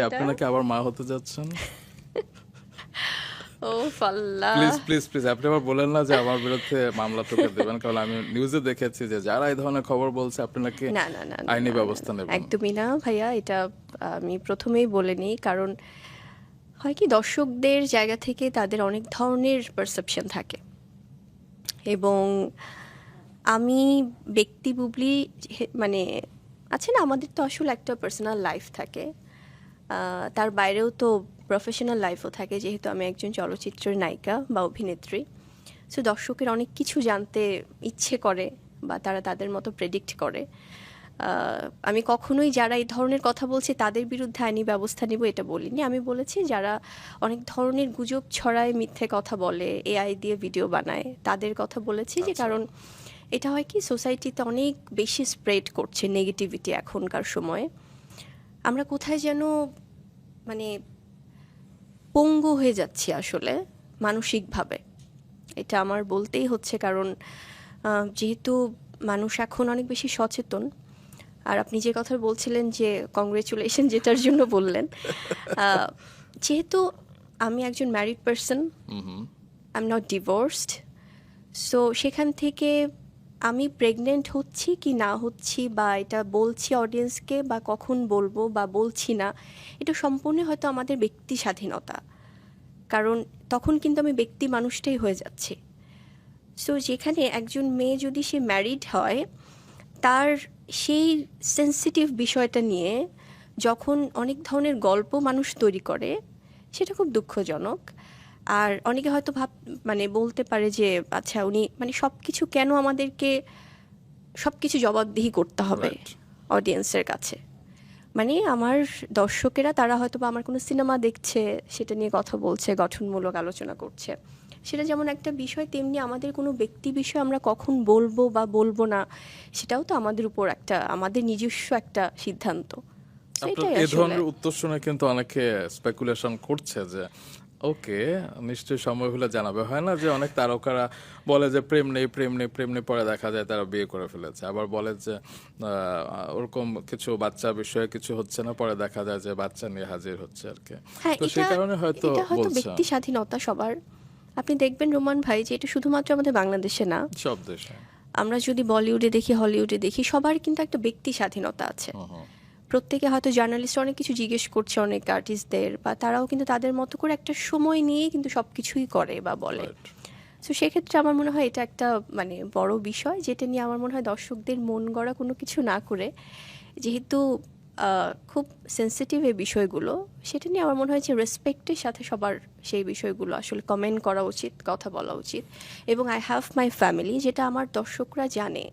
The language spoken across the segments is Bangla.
আপনি নাকি আবার মা হতে যাচ্ছেন। ও ফাল্লা। প্লিজ প্লিজ প্লিজ আপনি আবার বলেন না যে আমার বিরুদ্ধে মামলা তোকে দেবেন কারণ আমি নিউজে দেখেছি যে যারা এই ধরনের খবর বলছে আপনি নাকি না না না আইনি ব্যবস্থা নেবেন। একদমই না ভাইয়া এটা আমি প্রথমেই বলে নিই কারণ হয় কি দর্শকদের জায়গা থেকে তাদের অনেক ধরনের পারসেপশন থাকে। এবং আমি ব্যক্তি বুবলি মানে আছে না আমাদের তো আসলে একটা পার্সোনাল লাইফ থাকে। তার বাইরেও তো প্রফেশনাল লাইফও থাকে যেহেতু আমি একজন চলচ্চিত্রের নায়িকা বা অভিনেত্রী। সো দর্শকের অনেক কিছু জানতে ইচ্ছে করে বা তারা তাদের মতো প্রেডিক্ট করে। আমি কখনোই যারা এই ধরনের কথা বলছে তাদের বিরুদ্ধে আইনি ব্যবস্থা নিব এটা বলিনি। আমি বলেছি যারা অনেক ধরনের গুজব ছড়ায় মিথ্যে কথা বলে এআই দিয়ে ভিডিও বানায় তাদের কথা বলেছি যে কারণ এটা হয় কি সোসাইটিতে অনেক বেশি স্প্রেড করছে নেগেটিভিটি এখনকার সময়ে। আমরা কোথায় যেন মানে পঙ্গু হয়ে যাচ্ছি আসলে মানসিকভাবে। এটা আমার বলতেই হচ্ছে কারণ যেহেতু মানুষ এখন অনেক বেশি সচেতন আর আপনি যে কথা বলছিলেন যে কংগ্রেচুলেশন যেটার জন্য বললেন যেহেতু আমি একজন married person I am not divorced so সেখান থেকে আমি প্রেগনেন্ট হচ্ছি কি না হচ্ছি বা এটা বলছি অডিয়েন্সকে বা কখন বলব বা বলছি না, এটা সম্পূর্ণ হয়তো আমাদের ব্যক্তি স্বাধীনতা। কারণ তখন কিন্তু আমি ব্যক্তি মানুষটাই হয়ে যাচ্ছি। সো যেখানে একজন মেয়ে যদি সে ম্যারিড হয়, তার সেই সেন্সিটিভ বিষয়টা নিয়ে যখন অনেক ধরনের গল্প মানুষ তৈরি করে, সেটা খুব দুঃখজনক। আর অনেকে হয়তো ভাব মানে বলতে পারে যে আচ্ছা উনি মানে সব কিছু কেন আমাদেরকে সব কিছু জবাবদিহি করতে হবে অডিয়েন্সের কাছে? মানে আমার দর্শকেরা তারা হয়তো বা আমার কোনো সিনেমা দেখছে সেটা নিয়ে কথা বলছে গঠনমূলক আলোচনা করছে। সেটা যেমন একটা বিষয় তেমনি আমাদের কোনো ব্যক্তি বিষয় আমরা কখন বলব বা বলব না সেটাও তো আমাদের উপর একটা আমাদের নিজস্ব একটা সিদ্ধান্ত। এই ধরনের উত্তর শুনে কিন্তু অনেকে স্পেকুলেশন করছে যে ওকে নিশ্চয়ই সময় হলে জানাবে। হয় না যে অনেক তারকারা বলে যে প্রেম নেই প্রেম নেই প্রেম নেই পরে দেখা যায় তারা বিয়ে করে ফেলেছে। আবার বলে যে ওরকম কিছু বাচ্চা বিষয়ে কিছু হচ্ছে না পরে দেখা যায় যে বাচ্চা নিয়ে হাজির হচ্ছে আর কি। হ্যাঁ তো সেই কারণে হয়তো এটা হয়তো বলছে। ব্যক্তি স্বাধীনতা সবার। আপনি দেখবেন রোমান ভাই যে এটা শুধুমাত্র আমাদের বাংলাদেশে না সব দেশে। আমরা যদি বলিউডে দেখি হলিউডে দেখি সবার কিন্তু একটা ব্যক্তি স্বাধীনতা আছে। প্রত্যেকে হয়তো জার্নালিস্ট অনেক কিছু জিজ্ঞেস করছে অনেক আর্টিস্টদের বা তারাও কিন্তু তাদের মতো করে একটা সময় নিয়ে কিন্তু সব কিছুই করে বা বলে. তো সেক্ষেত্রে আমার মনে হয় এটা একটা মানে বড় বিষয় যেটা নিয়ে আমার মনে হয় দর্শকদের মন গড়া কোনো কিছু না করে। যেহেতু খুব সেন্সিটিভ এই বিষয়গুলো সেটা নিয়ে আমার মনে হয় যে রেসপেক্টের সাথে সবার সেই বিষয়গুলো আসলে কমেন্ট করা উচিত কথা বলা উচিত। এবং আই হ্যাভ মাই ফ্যামিলি যেটা আমার দর্শকরা জানে।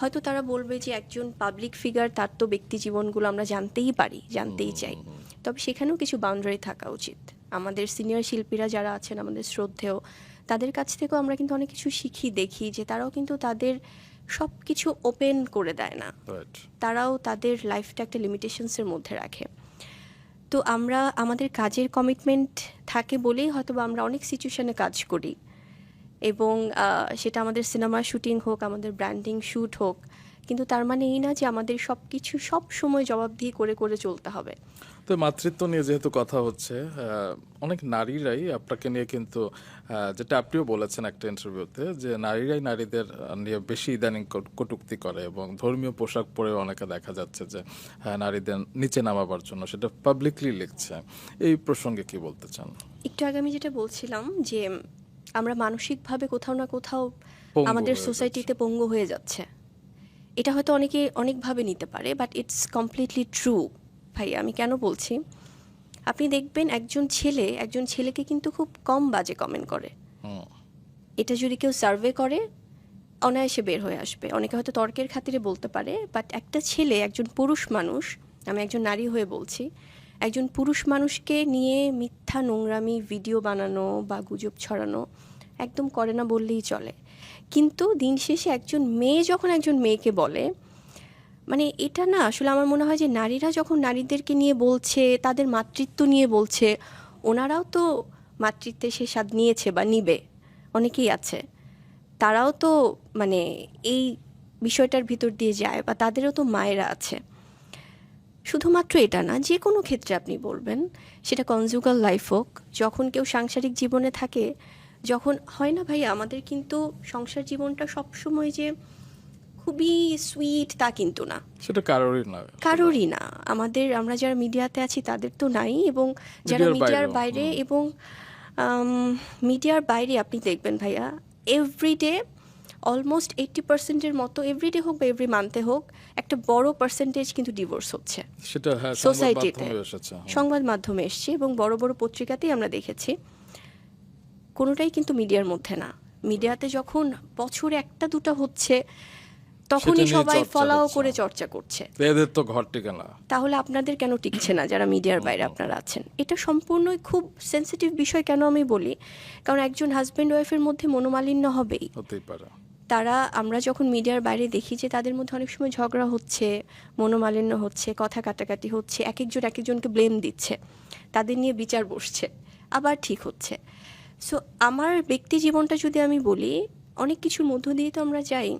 হয়তো তারা বলবে যে একজন পাবলিক ফিগার তার তো ব্যক্তি জীবনগুলো আমরা জানতেই পারি জানতেই চাই। তবে সেখানেও কিছু বাউন্ডারি থাকা উচিত। আমাদের সিনিয়র শিল্পীরা যারা আছেন আমাদের শ্রদ্ধেয় তাদের কাছ থেকেও আমরা কিন্তু অনেক কিছু শিখি দেখি যে তারাও কিন্তু তাদের সব কিছু ওপেন করে দেয় না। তারাও তাদের লাইফটা একটা লিমিটেশনসের মধ্যে রাখে। তো আমরা আমাদের কাজের কমিটমেন্ট থাকে বলেই হয়তো আমরা অনেক সিচুয়েশনে কাজ করি। এবং সেটা আমাদের সিনেমা শুটিং হোক আমাদের ব্র্যান্ডিং শ্যুট হোক কিন্তু তার মানে এই না যে আমাদের সব কিছু সব সময় জবাবদিহি করে করে চলতে হবে। তো মাতৃত্ব নিয়ে যেহেতু কথা হচ্ছে অনেক নারীরাই আপনাকে নিয়ে কিন্তু যেটা আপনিও বলেছেন একটা ইন্টারভিউতে যে নারীরাই নারীদের নিয়ে বেশি ইদানিং কট- কটূক্তি করে এবং ধর্মীয় পোশাক পরে অনেকে দেখা যাচ্ছে যে নারীদের নিচে নামাবার জন্য সেটা পাবলিকলি লিখছে। এই প্রসঙ্গে কি বলতে চান? একটু আগে আমি যেটা বলছিলাম যে আমরা মানসিকভাবে কোথাও না কোথাও আমাদের সোসাইটিতে পঙ্গু হয়ে যাচ্ছে। এটা হয়তো অনেকে অনেকভাবে নিতে পারে বাট ইটস কমপ্লিটলি ট্রু ভাই আমি কেন বলছি? আপনি দেখবেন একজন ছেলে একজন ছেলেকে কিন্তু খুব কম বাজে কমেন্ট করে। এটা যদি কেউ সার্ভে করে অনায়াসে বের হয়ে আসবে। অনেকে হয়তো তর্কের খাতিরে বলতে পারে বাট একটা ছেলে একজন পুরুষ মানুষ আমি একজন নারী হয়ে বলছি একজন পুরুষ মানুষকে নিয়ে মিথ্যা নোংরামি, ভিডিও বানানো বা গুজব ছড়ানো একদম করে না বললেই চলে। কিন্তু দিন শেষে একজন মেয়ে যখন একজন মেয়েকে বলে মানে এটা না আসলে আমার মনে হয় যে নারীরা যখন নারীদেরকে নিয়ে বলছে, তাদের মাতৃত্ব নিয়ে বলছে, ওনারাও তো মাতৃত্বে সে স্বাদ নিয়েছে বা নিবে, অনেকেই আছে। তারাও তো মানে এই বিষয়টার ভিতর দিয়ে যায় বা তাদেরও তো মায়েরা আছে। শুধুমাত্র এটা না যে কোনো ক্ষেত্রে আপনি বলবেন সেটা কনজুগাল লাইফ হোক যখন কেউ সাংসারিক জীবনে থাকে যখন হয় না ভাই আমাদের কিন্তু সংসার জীবনটা সবসময় যে খুবই সুইট তা কিন্তু না। সেটা কারোরই না। কারোরই না। আমাদের আমরা যারা মিডিয়াতে আছি তাদের তো নাই এবং যারা মিডিয়ার মিডিয়ার বাইরে এবং মিডিয়ার বাইরে আপনি দেখবেন ভাইয়া এভরিডে অলমোস্ট এইট্টি পার্সেন্টের মতো এভরিডে হোক বা এভরি মান্থে হোক একটা বড় পার্সেন্টেজ কিন্তু ডিভোর্স হচ্ছে। সেটা হ্যাঁ সোসাইটিতে এসেছে হ্যাঁ। সংবাদ মাধ্যমে এসছে এবং বড় বড় পত্রিকাতেই আমরা দেখেছি। কোনোটাই কিন্তু মিডিয়ার মধ্যে না। মিডিয়াতে যখন বছরে একটা দুটো হচ্ছে তখনই সবাই ফলাও করে চর্চা করছে। এদের তো ঘর টিকে না তাহলে আপনাদের কেন টিকছে না যারা মিডিয়ার বাইরে আপনারা আছেন? এটা সম্পূর্ণই খুব সেন্সিটিভ বিষয় কেন আমি বলি? কারণ একজন হাজব্যান্ড ওয়াইফের মধ্যে মনোমালিন্য হবেই। হতেই পারে। তারা আমরা যখন মিডিয়ার বাইরে দেখি যে তাদের মধ্যে অনেক সময় ঝগড়া হচ্ছে মনোমালিন্য হচ্ছে কথা কাটাকাটি হচ্ছে এক একজন এক একজনকে ব্লেম দিচ্ছে তাদের নিয়ে বিচার বসছে আবার ঠিক হচ্ছে। সো আমার ব্যক্তি জীবনটা যদি আমি বলি অনেক কিছুর মধ্য দিয়ে তো আমরা যাই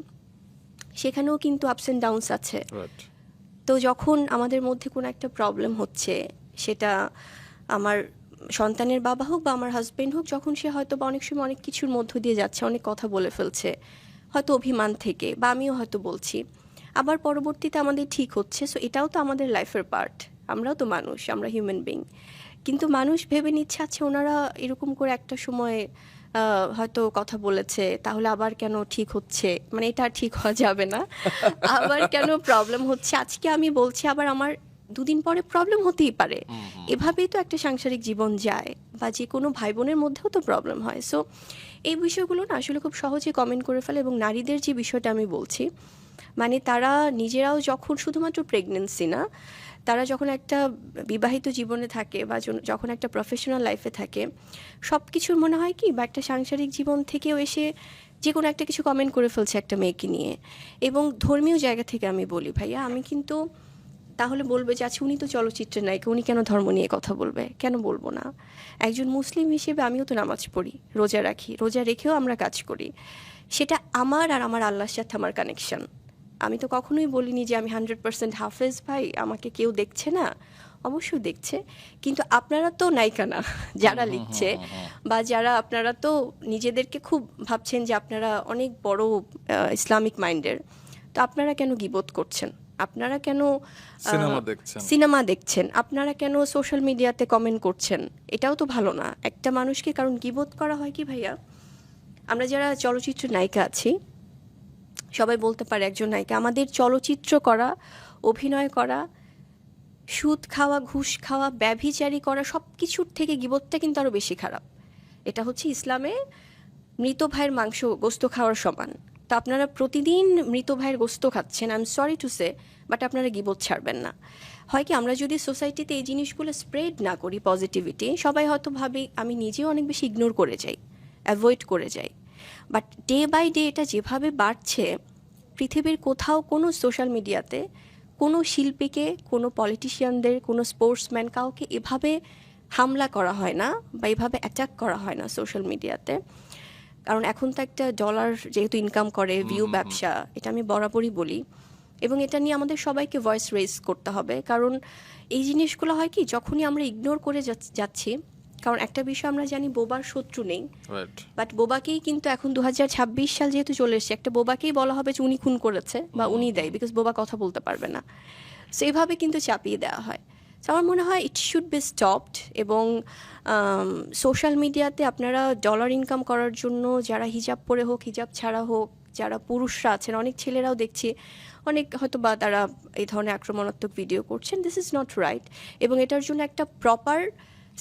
সেখানেও কিন্তু আপস অ্যান্ড ডাউনস আছে। তো যখন আমাদের মধ্যে কোনো একটা প্রবলেম হচ্ছে সেটা আমার সন্তানের বাবা হোক বা আমার হাজব্যান্ড হোক যখন সে হয়তো বা অনেক সময় অনেক কিছুর মধ্য দিয়ে যাচ্ছে অনেক কথা বলে ফেলছে হয়তো অভিমান থেকে, বা আমিও হয়তো বলছি, আবার পরবর্তীতে আমাদের ঠিক হচ্ছে সো এটাও তো আমাদের লাইফের পার্ট আমরাও তো মানুষ, আমরা হিউম্যান বিং কিন্তু মানুষ ভেবে নিচ্ছে আচ্ছা ওনারা এরকম করে একটা সময় হয়তো কথা বলেছে, তাহলে আবার কেন ঠিক হচ্ছে? মানে এটা ঠিক হওয়া যাবে না। আবার কেন প্রবলেম হচ্ছে? আজকে আমি বলছি, আবার আমার দুদিন পরে প্রবলেম হতেই পারে। এভাবেই তো একটা সাংসারিক জীবন যায় বা যে কোনো ভাই বোনের মধ্যেও তো প্রবলেম হয়। সো এই বিষয়গুলো না আসলে খুব সহজে কমেন্ট করে ফেলে এবং নারীদের যে বিষয়টা আমি বলছি মানে তারা নিজেরাও যখন শুধুমাত্র প্রেগনেন্সি না তারা যখন একটা বিবাহিত জীবনে থাকে বা যখন একটা প্রফেশনাল লাইফে থাকে সব কিছুর মনে হয় কি বা একটা সাংসারিক জীবন থেকেও এসে যে কোনো একটা কিছু কমেন্ট করে ফেলছে একটা মেয়েকে নিয়ে। এবং ধর্মীয় জায়গা থেকে আমি বলি ভাইয়া আমি কিন্তু তাহলে বলবে যে আচ্ছা উনি তো চলচ্চিত্রের নায়িকা উনি কেন ধর্ম নিয়ে কথা বলবে? কেন বলব না? একজন মুসলিম হিসেবে আমিও তো নামাজ পড়ি রোজা রাখি রোজা রেখেও আমরা কাজ করি। সেটা আমার আর আমার আল্লাহর সাথে আমার কানেকশন আমি তো কখনোই বলিনি যে আমি হান্ড্রেড পার্সেন্ট হাফেজ ভাই আমাকে কেউ দেখছে না। অবশ্যই দেখছে কিন্তু আপনারা তো নায়িকা না যারা লিখছে বা যারা আপনারা তো নিজেদেরকে খুব ভাবছেন যে আপনারা অনেক বড় ইসলামিক মাইন্ডের তো আপনারা কেন গিবোধ করছেন? আপনারা কেন সিনেমা দেখছেন? আপনারা কেন সোশ্যাল মিডিয়াতে কমেন্ট করছেন? এটাও তো ভালো না। একটা মানুষকে কারণ গিবোধ করা হয় কি ভাইয়া? আমরা যারা চলচ্চিত্র নায়িকা আছি সবাই বলতে পারে একজন নায়িকা আমাদের চলচ্চিত্র করা অভিনয় করা সুদ খাওয়া ঘুষ খাওয়া ব্যভিচারি করা সব কিছুর থেকে গিবোধটা কিন্তু আরও বেশি খারাপ। এটা হচ্ছে ইসলামে মৃত ভাইয়ের মাংস গোস্ত খাওয়ার সমান। তো আপনারা প্রতিদিন মৃত ভাইয়ের গোস্ত খাচ্ছেন I am sorry to say but আপনারা গিবোধ ছাড়বেন না। হয় কি, আমরা যদি সোসাইটিতে এই জিনিসগুলো স্প্রেড না করি পজিটিভিটি সবাই হয়তো ভাবে, আমি নিজেও অনেক বেশি ইগনোর করে যাই অ্যাভয়েড করে যাই। বাট ডে বাই ডে এটা যেভাবে বাড়ছে, পৃথিবীর কোথাও কোনো সোশ্যাল মিডিয়াতে কোনো শিল্পীকে, কোনো পলিটিশিয়ানদের কোনো স্পোর্টসম্যান কাউকে এভাবে হামলা করা হয় না বা এভাবে অ্যাটাক করা হয় না সোশ্যাল মিডিয়াতে কারণ এখন তো একটা ডলার যেহেতু ইনকাম করে ভিউ ব্যবসা এটা আমি বরাবরই বলি। এবং এটা নিয়ে আমাদের সবাইকে ভয়েস রেজ করতে হবে। কারণ এই জিনিসগুলো হয় কি যখনই আমরা ইগনোর করে যাচ- যাচ্ছি কারণ একটা বিষয় আমরা জানি বোবার শত্রু নেই। বাট বোবাকেই কিন্তু এখন দু হাজার ছাব্বিশ সাল যেহেতু চলে এসেছে একটা বোবাকেই বলা হবে যে উনি খুন করেছে বা উনি দেয় বিকজ বোবা কথা বলতে পারবে না। সো এইভাবে কিন্তু চাপিয়ে দেওয়া হয়। So আমার মনে হয় ইট শুড বি স্টপড এবং সোশ্যাল মিডিয়াতে আপনারা ডলার ইনকাম করার জন্য যারা হিজাব পরে হোক হিজাব ছাড়া হোক যারা পুরুষরা আছেন অনেক ছেলেরাও দেখছি অনেক হয়তো বা তারা এই ধরনের আক্রমণাত্মক ভিডিও করছেন দিস ইজ নট রাইট এবং এটার জন্য একটা প্রপার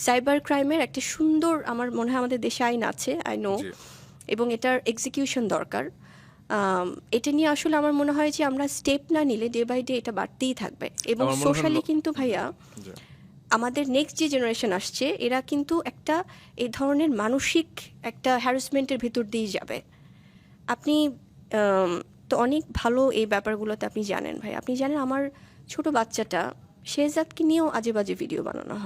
সাইবার ক্রাইমের একটা সুন্দর আমার মনে হয় আমাদের দেশে আইন আছে আই নো এবং এটার এক্সিকিউশন দরকার। এটা নিয়ে আসলে আমার মনে হয় যে আমরা স্টেপ না নিলে ডে বাই ডে এটা বাড়তেই থাকবে। এবং সোশ্যালি কিন্তু ভাইয়া আমাদের নেক্সট যে জেনারেশন আসছে এরা কিন্তু একটা এই ধরনের মানসিক একটা হ্যারাসমেন্টের ভিতর দিয়েই যাবে। আপনি তো অনেক ভালো এই ব্যাপারগুলোতে আপনি জানেন ভাই আপনি জানেন আমার ছোট বাচ্চাটা শেহজাদকে নিয়েও আজে বাজে ভিডিও বানানো হয়।